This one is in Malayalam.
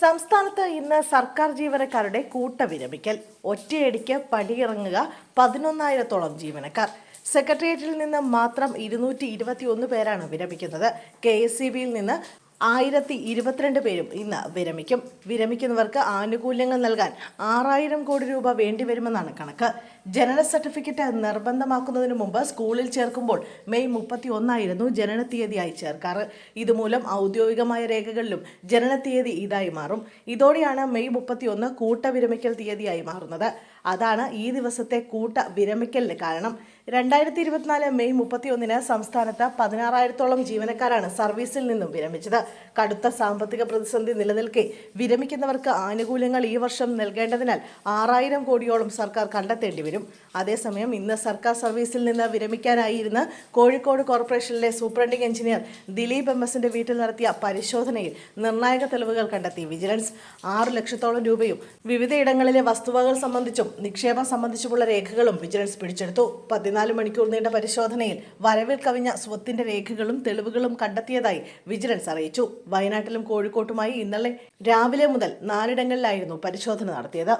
സംസ്ഥാനത്ത് ഇന്ന് സർക്കാർ ജീവനക്കാരുടെ കൂട്ട വിരമിക്കൽ. ഒറ്റയടിക്ക് പടിയിറങ്ങുക പതിനൊന്നായിരത്തോളം ജീവനക്കാർ. സെക്രട്ടേറിയറ്റിൽ നിന്ന് മാത്രം ഇരുന്നൂറ്റി ഇരുപത്തി ഒന്ന് പേരാണ് വിരമിക്കുന്നത്. കെ എസ് സി ബിയിൽ നിന്ന് ആയിരത്തി ഇരുപത്തിരണ്ട് പേരും ഇന്ന് വിരമിക്കും. വിരമിക്കുന്നവർക്ക് ആനുകൂല്യങ്ങൾ നൽകാൻ ആറായിരം കോടി രൂപ വേണ്ടിവരുമെന്നാണ് കണക്ക്. ജനന സർട്ടിഫിക്കറ്റ് നിർബന്ധമാക്കുന്നതിന് മുമ്പ് സ്കൂളിൽ ചേർക്കുമ്പോൾ മെയ് മുപ്പത്തി ഒന്നായിരുന്നു ജനന തീയതിയായി ചേർക്കാറ്. ഇതുമൂലം ഔദ്യോഗികമായ രേഖകളിലും ജനന തീയതി ഇതായി മാറും. ഇതോടെയാണ് മെയ് മുപ്പത്തി ഒന്ന് കൂട്ട വിരമിക്കൽ തീയതിയായി മാറുന്നത്. അതാണ് ഈ ദിവസത്തെ കൂട്ട വിരമിക്കലിന് കാരണം. രണ്ടായിരത്തി ഇരുപത്തിനാല് മെയ് മുപ്പത്തി ഒന്നിന് സംസ്ഥാനത്ത് പതിനാറായിരത്തോളം ജീവനക്കാരാണ് സർവീസിൽ നിന്നും വിരമിച്ചത്. കടുത്ത സാമ്പത്തിക പ്രതിസന്ധി നിലനിൽക്കെ വിരമിക്കുന്നവർക്ക് ആനുകൂല്യങ്ങൾ ഈ വർഷം നൽകേണ്ടതിനാൽ ആറായിരം കോടിയോളം സർക്കാർ കണ്ടെത്തേണ്ടി വരും. അതേസമയം ഇന്ന് സർക്കാർ സർവീസിൽ നിന്ന് വിരമിക്കാനായിരുന്ന കോഴിക്കോട് കോർപ്പറേഷനിലെ സൂപ്രണ്ടിംഗ് എഞ്ചിനീയർ ദിലീപ് എം എസിന്റെ വീട്ടിൽ നടത്തിയ പരിശോധനയിൽ നിർണായക തെളിവുകൾ കണ്ടെത്തി. വിജിലൻസ് ആറ് ലക്ഷത്തോളം രൂപയും വിവിധയിടങ്ങളിലെ വസ്തുവകൾ സംബന്ധിച്ചും നിക്ഷേപം സംബന്ധിച്ചുമുള്ള രേഖകളും വിജിലൻസ് പിടിച്ചെടുത്തു. പതിനാല് മണിക്കൂർ നീണ്ട പരിശോധനയിൽ വരവിൽ കവിഞ്ഞ സ്വത്തിന്റെ രേഖകളും തെളിവുകളും കണ്ടെത്തിയതായി വിജിലൻസ് അറിയിച്ചു വയനാട്ടിലും കോഴിക്കോട്ടുമായി ഇന്നലെ രാവിലെ മുതൽ നാലിടങ്ങളിലായിരുന്നു പരിശോധന നടത്തിയത്.